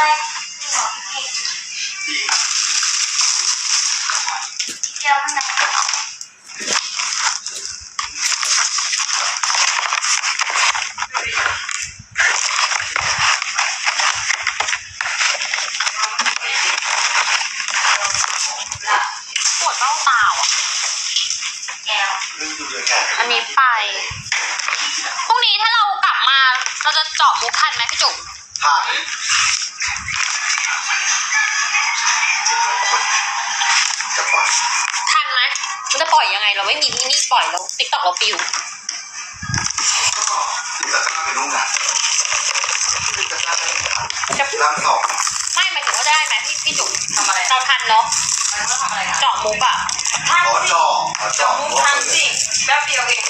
แรกที่หมอพี่เก่งดีเดียวมันไหนปวดเบ้าตาอะ แก้วเรื่องดูเดือดแก่อันนี้ไป พรุ่งนี้ถ้าเรากลับมา เราจะเจาะมุกทันไหมพี่จุ๋มผ่าน จะปล่อยทันไหมมันจะปล่อยยังไง เราไม่มีที่นี่ปล่อยแล้วติ๊กต็อกเราปิวก็จะทำเป็นรูปหนังที่จะสร้างเป็นร่างสองไม่หมายถึงว่าได้ไหมพี่พี่จุ๋มทำอะไรเราทันเนาะมันก็ทำอะไรอะเจาะมุกอะทำขอสิจองขอจจะองมุกทำสิแป๊บเดียวเอง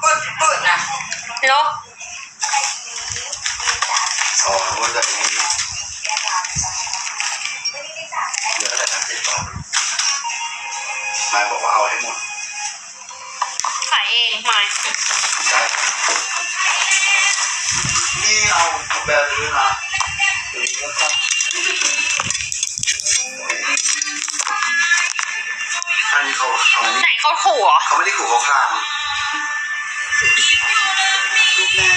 เปิดเปิดนะเนาะ อ๋อว่าจะนี่เหลือแต่ทั้งสิบรอบนายบอกว่าเอาให้หมดขายเองไม่ได้นี่เอาแบร์ด้วยนะตัวนี้ก็ครับอันนี้เขาเขาไหนเขาถั่วเขาไม่ได้ขู่เขาคลางลูกแม่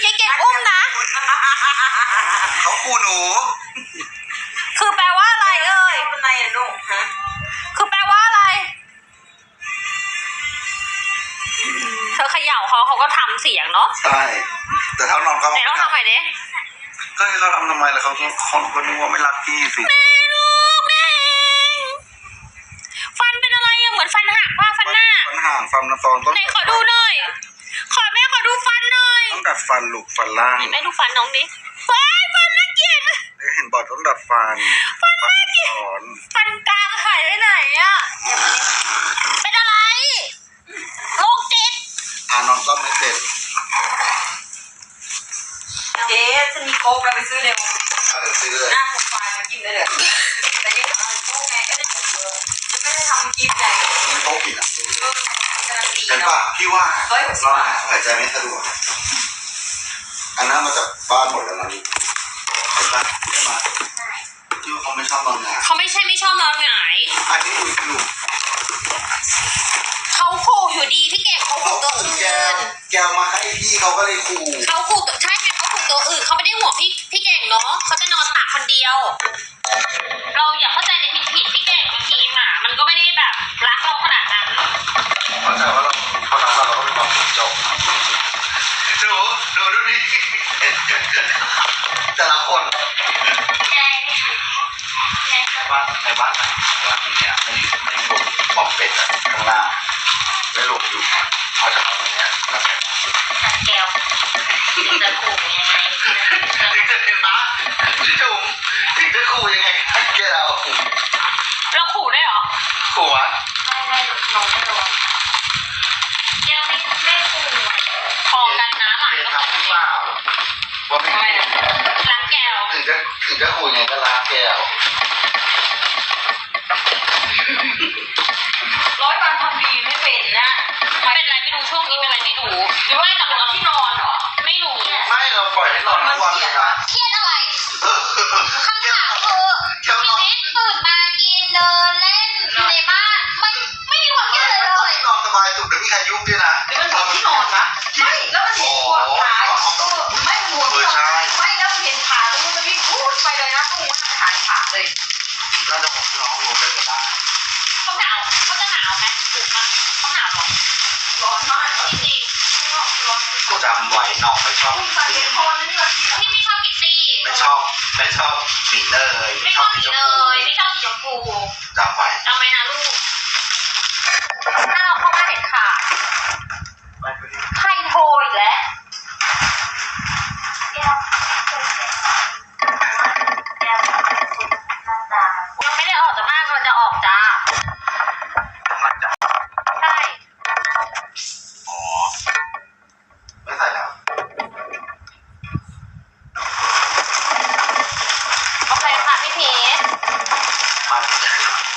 กเขาพี่เก่งอุ้มนะ เขาขู่หนู คือแปลว่าอะไรเอ่ย เป็นไรอะลูกฮะคือแปลว่าอะไร เธอเขย่าเขาเขาก็ทำเสียงเนาะใช่ แต่ถ้านอนเขาไหนลองทำใหม่ดิก็ให้เขาทำทำไมล่ะเขาคนคนนึกว่าไม่รักพี่สิ แม่ลูกแม่เองฟันเป็นอะไรอะเหมือนฟันหักว่าฟันหน้าฟันห่างฟันฟองต้องไหนขอดูหน่อย ขอแต้องดัดฟันลูกฟันล่างไหนแม่ดูฟันน้องดิว้ายฟันน่าเกลียดเห็นบอกต้องดัดฟันฟันถอนฟันกลางหายไปไหนอะเป็นอะไรโรคจิตอ่านอนก็ไม่เสร็จเจ๊จะมีโค้กเราไปซื้อเร็ว เออซื้อเลยหน้าโปรไฟล์มากินได้เลยแต่ยังเอาโค้กไงก็ได้จะไม่ได้ทำกิฟต์ไงมันโต๊ะผิดอะเออการันตีเห็นเนาะป่ะพี่ว่าร้อยหกสิบเราบาทหายใจไม่สะดวกอันนั้นมาจากบ้านหมดแล้วนะนี่เห็นป่ะใช่ไหมที่ว่าเขาไม่ชอบนอนหงายเขาไม่ใช่ไม่ชอบนอนหงาย อันนี้ดูสิลูกเขาขู่อยู่ดีพี่เก่งเขาเขาขู่ตัวขู่อื่แก้วนแก้วมาให้พี่เขาก็เลยขู่เขาขู่ตัวใช่ พี่เก่งเนาะเขาจะนอนตากคนเดียว เราอย่าเข้าใจใน จำไว้น้องไม่ชอบพุ่งไปเห็นคนนี่แบบๆพี่ไม่ชอบกิตตี้ไม่ชอบไม่ชอบหมีเนยไม่ชอบสีเนยไม่ชอบสีชมพูจำไว้จำไว้นะลูกถ้าเราเข้าบ้านเด็ดขาดไปไปดิใครโทรอีกแล้ว โ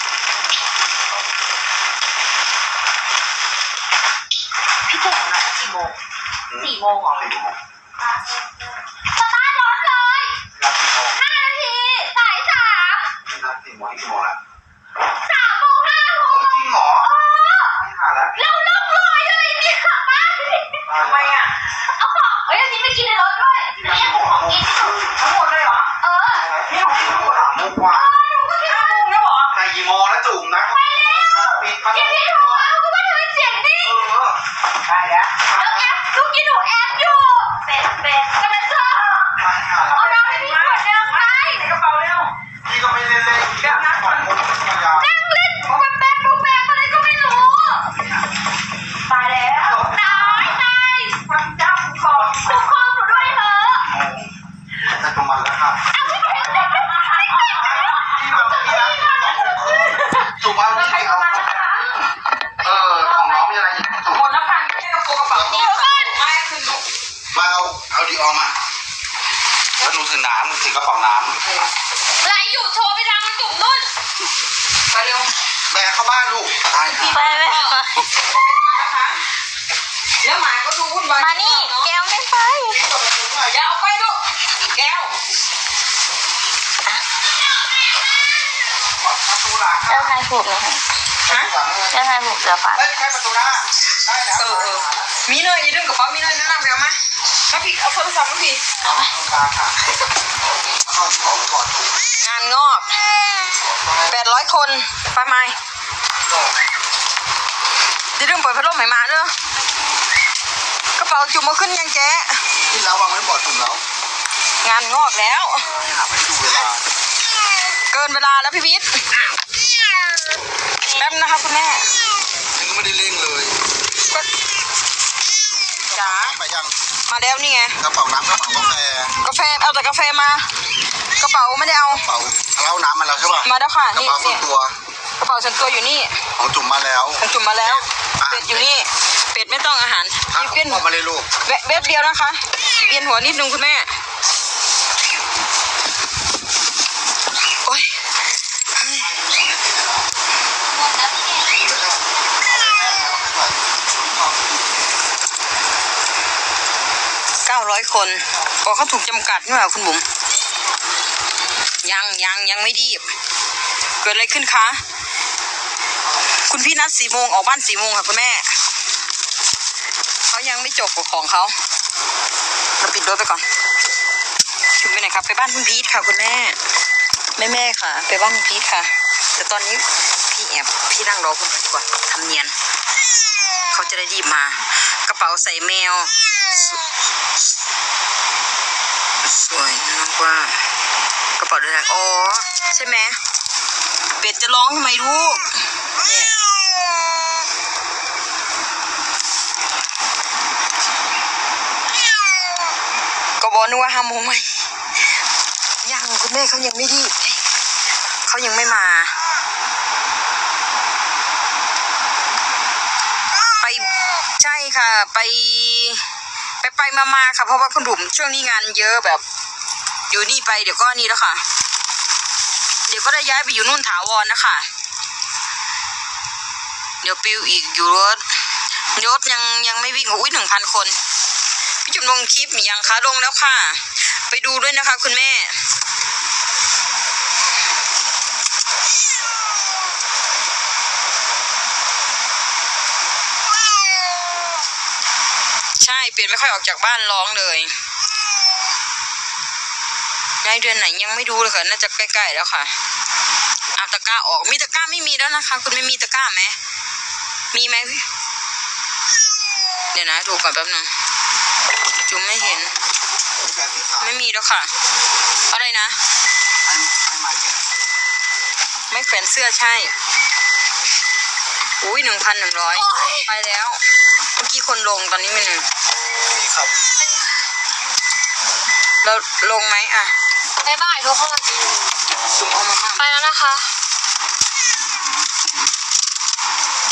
กกินหนูแอปอยู่ เป็ดเป็ดจะเป็นเธอไม่หาแล้วเอาน้ำให้พี่ แบกเข้าบ้านลูกตายไปไปนะคะแล้วหมาก็ดูวุ่นวายมานี่แก้วไม่ไปอย่าเอาไปลูกแก้วประตูหลังเจ้าทายผูกนะคะฮะเจ้าทายผูกเดี๋ยวฟังไม่ใช่ประตูหน้าได้แล้วเออเออ มีเนยอย่าดึงกระเป๋ามีเนยนั่งไปเอามามาพี่เอาโทรศัพท์มาพี่ตรงกลางค่ะเข้าของก่อนถูกงานงอกแปดร้อยคนไปไหมอย่าดึงเปิดพัดลมให้หมาเด้อกระเป๋าจุ่มมาขึ้นยังแกขึ้นแล้ววางไว้บอร์ดถุงแล้ว งานงอกแล้วหาไม่ดูเวลาเกินเวลาแล้วพี่วิทย์แป๊บนะคะคุณแม่ยังไม่ได้เร่งเลย จ๋าไปยังมาแล้วนี่ไงกระเป๋าน้ำกระเป๋ากาแฟกาแฟเอาแต่กาแฟมากระเป๋าไม่ได้เอากระเป๋าเอาน้ำมาแล้วใช่ป่ะมาแล้วค่ะกระนี่เป๋าส่วนี่นตัวกระเป๋าส่วนตัวอยู่นี่ของจุ่มมาแล้วของจุ่มมาแล้วเป็ดอยู่นี่เป็ดไม่ต้องอาหารถ้ายืดเวียนออกมาเลยลูกแวะแวบเดียวนะคะเวียนหัวนิดนึงคุณแม่ โอ้ย หมดแล้วพี่เก่ง เก้า ร้อยคนบอกเขาถูกจำกัดนี่หว่าคุณบุ๋มยังยังยังไม่รีบเกิดอะไรขึ้นคะ คุณพี่นัดสี่โมงออกบ้านสี่โมงค่ะคุณแม่ เขายังไม่จบกับของเขาเราปิดรถไปก่อนชุมไปไหนครับ ไปบ้านคุณพีทค่ะ คุณแม่ แม่แม่ค่ะ ไปบ้านคุณพีทค่ะ แต่ตอนนี้พี่แอบพี่นั่งรอคุณพีทก่อนทำเนียน เขาจะได้รีบมา กระเป๋าใส่แมว สวยมา กว่ากระเป๋าเดินทาง อ๋อ ใช่ไหม เป็ดจะร้องทำไมลูกเนี่ยก็บอกนึกว่าห้ามงไหมยังคุณแม่เขายังไม่รีบเฮ้ยเขายังไม่มา ไปใช่ค่ะ ไป ไปไปมามาค่ะ เพราะว่าคุณบุ๋มช่วงนี้งานเยอะแบบ อยู่นี่ไปเดี๋ยวก็นี่แล้วค่ะ เดี๋ยวก็ได้ย้ายไปอยู่นู่นถาวรนะคะ เดี๋ยวปิวอีกอยู่รถยศยังยังไม่วิ่งอุ้ยหนึ่งพันคนพี่จุ๋มลงคลิปยังคะลงแล้วค่ะ ไปดูด้วยนะคะ คุณแม่ใช่เปลี่ยนไม่ค่อยออกจากบ้านร้องเลย ย้ายเดือนไหนยังไม่รู้เลยค่ะน่าจะใกล้ๆแล้วค่ะเอาตะกร้าออกมีตะกร้าไม่มีแล้วนะคะ คุณไม่มีตะกร้าไหมมีไหมพี่เดี๋ยวนะดูก่อนแป๊บนึงจุ๋มไม่เห็นแฟนสีขาวไม่มีแล้วค่ะ อะไรนะให้ให้มาแกะไม่แขวนเสื้อใช่ อุ้ยหนึ่งพันหนึ่งร้อยไปแล้ว เมื่อกี้คนลงตอนนี้มันนี่ครับ เราลงไหมอะ บ๊ายบายทุกคน จุ่มเอามาม่าไปแล้วนะคะ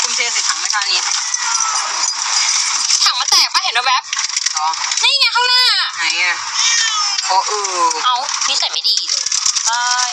คุณเทใส่ถังไหมคะนี่ถังมาแตกปะเห็นแวบอ๋อๆนี่ไงข้างหน้า ไหนอะโอ้เออเอานิสัยไม่ดีเลยอ่า